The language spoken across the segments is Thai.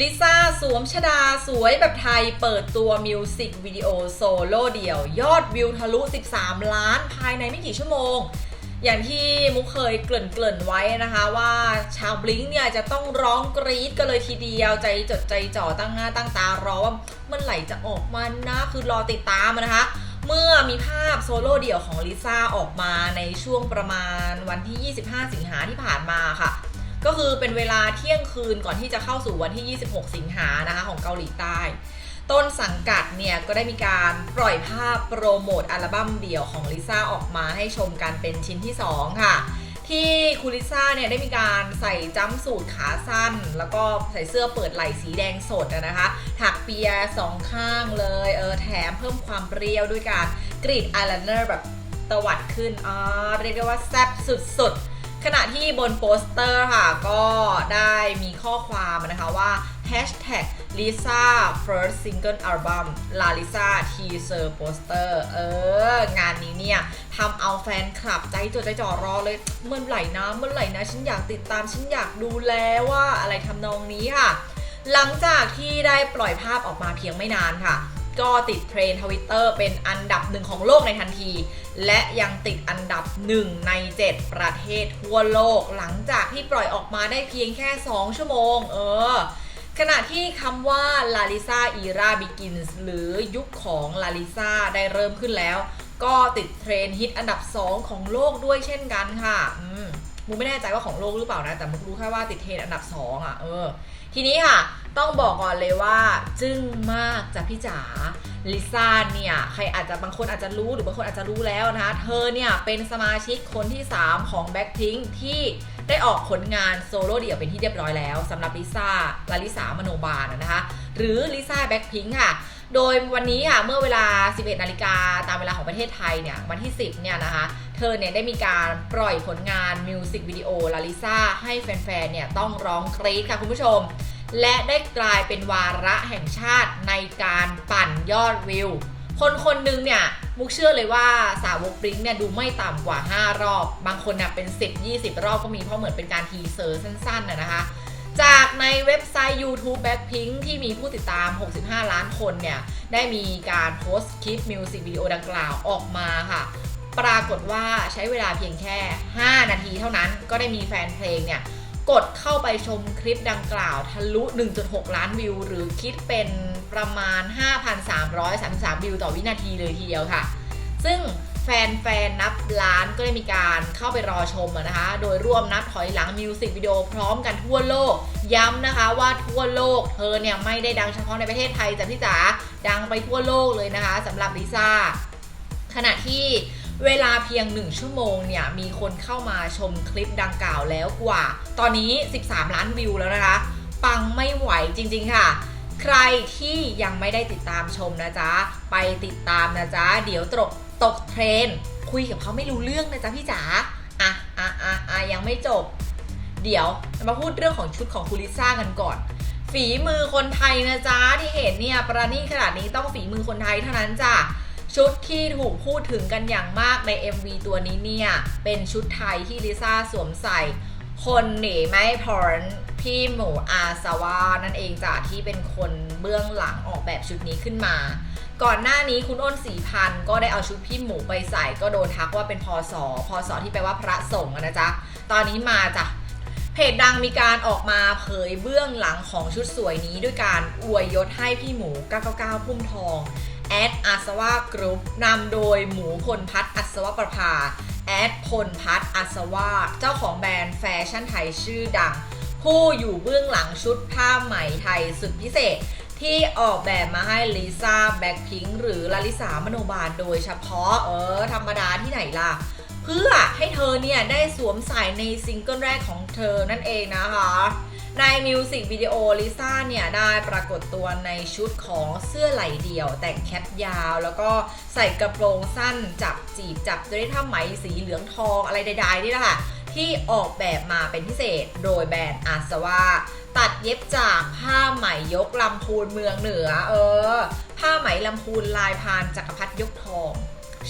ลิซ่าสวมชดาสวยแบบไทยเปิดตัวมิวสิกวิดีโอโซโล่เดี่ยว ยอดวิวทะลุ 13 ล้านภายในไม่กี่ชั่วโมง อย่างที่มุกเคยเกริ่นๆไว้นะคะว่าชาวบลิงเนี่ยจะต้องร้องกรี๊ดกันเลยทีเดียวใจจดใจจ่อตั้งหน้าตั้งตารอว่าเมื่อไหร่จะออกมานะคือรอติดตามนะคะเมื่อมีภาพโซโล่เดี่ยวของลิซ่าออกมาในช่วงประมาณวันที่ 25 สิงหาที่ผ่านมาค่ะ ก็คือเป็นเวลาเที่ยงคืนก่อนที่จะเข้าสู่วันที่ 26 สิงหานะคะของเกาหลีใต้ ต้นสังกัดเนี่ยก็ได้มีการปล่อยภาพโปรโมทอัลบั้มเดี่ยวของลิซ่าออกมาให้ชมกันเป็นชิ้นที่ 2 ค่ะ ที่คุณลิซ่าเนี่ยได้มีการใส่จัมสูทขาสั้น แล้วก็ใส่เสื้อเปิดไหล่สีแดงสดนะคะ ถักเปียสองข้างเลยเออแถมเพิ่มความเปรี้ยวด้วยการกรีดอายไลเนอร์แบบตวัดขึ้นอ่าเรียกได้ว่าแซ่บสุดๆ ขณะที่บนโปสเตอร์ค่ะ ก็ได้มีข้อความนะคะว่า hashtag Lisa first single album La Lisa teaser poster เออ งานนี้เนี่ยทำเอาแฟนคลับใจจดใจจ่อรอเลย เมื่อไหร่นะ เมื่อไหร่นะ ฉันอยากติดตาม ฉันอยากดูแล้วว่าอะไรทำนองนี้ค่ะ หลังจากที่ได้ปล่อยภาพออกมาเพียงไม่นานค่ะ ก็ติดเทรนทวิตเตอร์เป็นอันดับหนึ่งของโลกในทันที และยังติดอันดับ 1 ใน 7 ประเทศทั่วโลก หลังจากที่ปล่อยออกมาได้เพียงแค่ 2 ชั่วโมง เออขณะที่คำว่าลาลิซาอีราบิกินส์หรือยุคของลาลิซาได้เริ่มขึ้นแล้ว ก็ติดเทรนด์ฮิตอันดับ 2 ของโลกด้วยเช่นกันค่ะอืม มุกไม่แน่ใจว่าของโลกหรือเปล่านะ แต่มุกรู้แค่ว่าติดเทรนด์อันดับ 2 อะ เออ ทีนี้ค่ะ ต้องบอกก่อนเลยว่า จึ้งมากจ้ะพี่จ๋าลิซ่าเนี่ย ใครอาจจะบางคนอาจจะรู้หรือบางคนอาจจะรู้แล้วนะคะ เธอเนี่ย เป็นสมาชิกคนที่ 3 ของ Blackpink ที่ได้ออกผลงานโซโล่เดี่ยวเป็นที่เรียบร้อยแล้วสำหรับลิซ่าลาลิสามโนบาลนะคะ หรือลิซ่าแบ็คพิงค่ะ โดยวันนี้ค่ะ เมื่อเวลา 11 นาฬิกาตามเวลาของประเทศไทยเนี่ย วันที่ 10 เนี่ยนะคะ เธอเนี่ยได้มีการปล่อยผลงานมิวสิกวิดีโอลาลิซ่าให้แฟนๆ เนี่ยต้องร้องกรี๊ดค่ะคุณผู้ชม และได้กลายเป็นวาระแห่งชาติในการปั่นยอดวิว คนคนหนึงเนี่ยมุกเชื่อเลยว่าสาวกบลิงเนี่ยดูไม่ต่ำกว่า 5 รอบ บางคนเนี่ยเป็น 10 20 รอบก็มีเพราะเหมือนเป็นการทีเซอร์สั้นๆนะนะคะ จากในเว็บไซต์ YouTube Blackpink ที่มีผู้ติดตาม 65 ล้านคนเนี่ยได้มีการโพสต์คลิปมิวสิกวิดีโอดังกล่าวออกมาค่ะ ปรากฏว่าใช้เวลาเพียงแค่ 5 นาทีเท่านั้นก็ได้มีแฟนเพลงเนี่ยกดเข้าไปชมคลิปดังกล่าวทะลุ 1.6 ล้านวิว หรือคิดเป็นประมาณ 5,333 วิวต่อวินาทีเลยทีเดียวค่ะ ซึ่งแฟนๆ นับล้านก็ได้มีการเข้าไปรอชมนะคะ โดยร่วมนับถอยหลังมิวสิกวิดีโอพร้อมกันทั่วโลก ย้ำนะคะว่าทั่วโลกเธอเนี่ยไม่ได้ดังเฉพาะในประเทศไทยจ้ะพี่จ๋าดังไปทั่วโลกเลยนะคะสำหรับลิซ่าขณะที่ เวลาเพียง 1 ชั่วโมงเนี่ย มีคนเข้ามาชมคลิปดังกล่าวแล้วกว่า ตอนนี้ 13 ล้านวิวแล้วนะคะ ปังไม่ไหวจริงๆค่ะ ใครที่ยังไม่ได้ติดตามชมนะจ๊ะ ไปติดตามนะจ๊ะ เดี๋ยวตกตกเทรน คุยกับเขาไม่รู้เรื่องนะจ๊ะพี่จ๋าอะอะอะอะยังไม่จบ เดี๋ยวมาพูดเรื่องของชุดของคุณลิซ่ากันก่อน ฝีมือคนไทยนะจ๊ะที่เห็นเนี่ยประณีตขนาดนี้ต้องฝีมือคนไทยเท่านั้นจ้ะ ชุดที่ถูกพูดถึงกันอย่างมากใน MV ตัวนี้เนี่ย เป็นชุดไทยที่ลิซ่าสวมใส่ คนหนีไม่พ้นพี่หมูอาซาวานั่นเองจ้ะที่เป็นคนเบื้องหลังออกแบบชุดนี้ขึ้นมา ก่อนหน้านี้คุณอ้นสีพันก็ได้เอาชุดพี่หมูไปใส่ ก็โดนทักว่าเป็นพอสอพอสอที่แปลว่าพระสงฆ์นะจ๊ะ ตอนนี้มาจ้ะเพจดังมีการออกมาเผยเบื้องหลังของชุดสวยนี้ด้วยการอวยยศให้พี่หมู 999 พุ่มทอง แอดอาสวากรุ๊ปนำโดยหมูพลพัฒน์อัศวประภาแอดพลพัฒน์อัศวาเจ้าของแบรนด์แฟชั่นไทยชื่อดัง ผู้อยู่เบื้องหลังชุดผ้าไหมไทยสุดพิเศษ ที่ออกแบบมาให้ลิซ่าแบ็คพิงหรือลาลิสามโนบาลโดยเฉพาะเออธรรมดาที่ไหนล่ะ เพื่อให้เธอเนี่ยได้สวมใส่ในซิงเกิลแรกของเธอนั่นเองนะคะ ในมิวสิกวิดีโอลิซ่าเนี่ย ได้ปรากฏตัวในชุดของเสื้อไหล่เดี่ยว แต่งแคปยาว แล้วก็ใส่กระโปรงสั้นจับจีบจับด้วยผ้าไหมสีเหลืองทองอะไรใดๆนี่แหละค่ะ ที่ออกแบบมาเป็นพิเศษโดยแบรนด์อาสวาตัดเย็บจากผ้าไหมยกลำพูนเมืองเหนือ เออ ผ้าไหมลำพูนลายพานจักรพรรดิยกทอง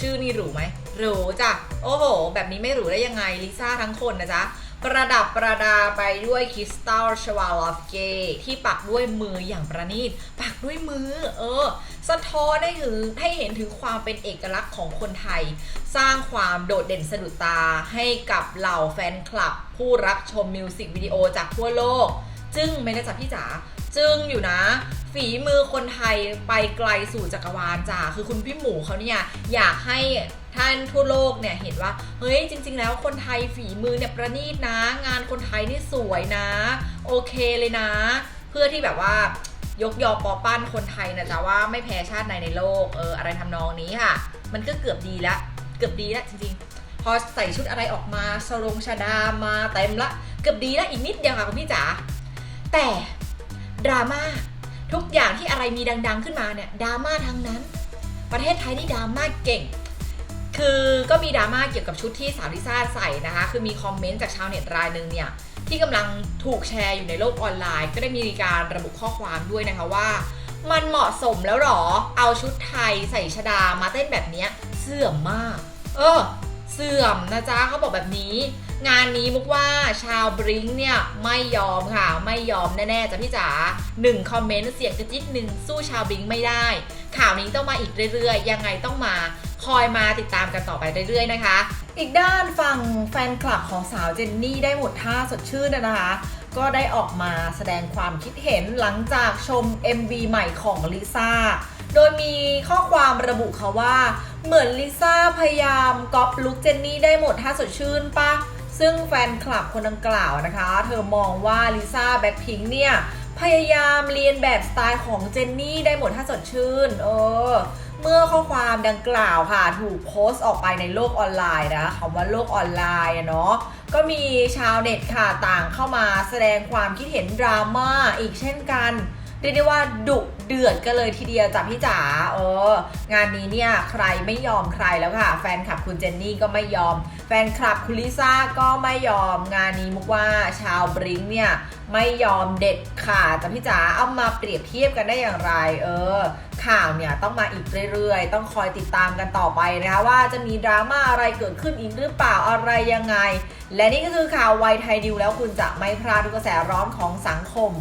ชื่อนี่หรูไหมหรูจ้ะโอ้โห แบบนี้ไม่หรูได้ยังไงลิซ่าทั้งคนนะจ๊ะ ประดับประดาไปด้วยคริสตัลชวาลอฟเกที่ปักด้วยมืออย่างประณีต ปักด้วยมือ เออ สะท้อนให้ถึงให้เห็นถึงความเป็นเอกลักษณ์ของคนไทย สร้างความโดดเด่นสะดุดตาให้กับเหล่าแฟนคลับ ผู้รับชมมิวสิกวิดีโอจากทั่วโลก จึงไม่ได้จับพี่จ๋าจึงอยู่นะ ฝีมือคนไทยไปไกลสู่จักรวาลจ้าคือคุณพี่หมูเขาเนี่ยอยากให้ ท่านทั่วโลกเนี่ยเห็นว่า เฮ้ยจริง ๆ แล้วคนไทยฝีมือเนี่ยประณีตนะ งานคนไทยนี่สวยนะ โอเคเลยนะ เพื่อที่แบบว่ายกยอปอปั้นคนไทยนะจ๊ะว่าไม่แพ้ชาติใดในโลกเอออะไรทำนองนี้ค่ะ มันก็เกือบดีละเกือบดีละจริงๆ พอใส่ชุดอะไรออกมาสรงชาดามาเต็มละ เกือบดีละอีกนิดเดียวค่ะคุณพี่จ๋าแต่ดราม่าทุกอย่างที่อะไรมีดัง ๆ ขึ้นมาเนี่ยดราม่าทั้งนั้น ประเทศไทยนี่ดราม่าเก่ง คือก็มีดราม่าเกี่ยวกับชุดที่สาวลิซ่าใส่นะคะ คือมีคอมเมนต์จากชาวเน็ตรายหนึ่งเนี่ยที่กำลังถูกแชร์อยู่ในโลกออนไลน์ ก็ได้มีการระบุข้อความด้วยนะคะว่า มันเหมาะสมแล้วหรอ เอาชุดไทยใส่ชดามาเต้นแบบเนี้ยเสื่อมมาก เออ เสื่อมนะจ๊ะเขาบอกแบบนี้ งานนี้มุกว่าชาวบริงค์เนี่ยไม่ยอมค่ะ ไม่ยอมแน่ๆจ้ะพี่จ๋าหนึ่งคอมเมนต์เสียงกระจิ๊ดหนึ่งสู้ชาวบริงค์ไม่ได้ ข่าวนี้ต้องมาอีกเรื่อยๆ ยังไงต้องมาคอยมาติดตามกันต่อไปเรื่อยๆนะคะ อีกด้านฝั่งแฟนคลับของสาวเจนนี่ได้หมดท่าสดชื่นนะคะ ก็ได้ออกมาแสดงความคิดเห็นหลังจากชม MV ใหม่ของลิซ่าโดยมีข้อความระบุค่ะว่า เหมือนลิซ่าพยายามก๊อปลุคเจนนี่ได้หมดท่าสดชื่นปะ ซึ่งแฟนคลับคนดังกล่าวนะคะ เธอมองว่าลิซ่าแบ็คพิงค์เนี่ย พยายามเรียนแบบสไตล์ของเจนนี่ได้หมดท่าสดชื่น เออ เมื่อข้อความดังกล่าวค่ะ ถูกโพสต์ออกไปในโลกออนไลน์นะคำว่าโลกออนไลน์เนาะก็มีชาวเน็ตค่ะต่างเข้ามาแสดงความคิดเห็นดราม่าอีกเช่นกัน เรียกได้ว่าดุเดือดกันเลยทีเดียวจ้ะพี่จ๋าเอองานนี้เนี่ยใครไม่ยอมใครแล้วค่ะ แฟนคลับคุณเจนนี่ก็ไม่ยอม แฟนคลับคุณลิซ่าก็ไม่ยอม งานนี้มุกว่าชาวบริงเนี่ยไม่ยอมเด็ดขาดจ้ะพี่จ๋าเอามาเปรียบเทียบกันได้อย่างไร เออ ข่าวเนี่ยต้องมาอีกเรื่อยๆ ต้องคอยติดตามกันต่อไปนะคะว่าจะมีดราม่าอะไรเกิดขึ้นอีกหรือเปล่าอะไรยังไง และนี่ก็คือข่าวไวไทยดิวแล้วคุณจะไม่พลาดทุกกระแสร้อนของสังคม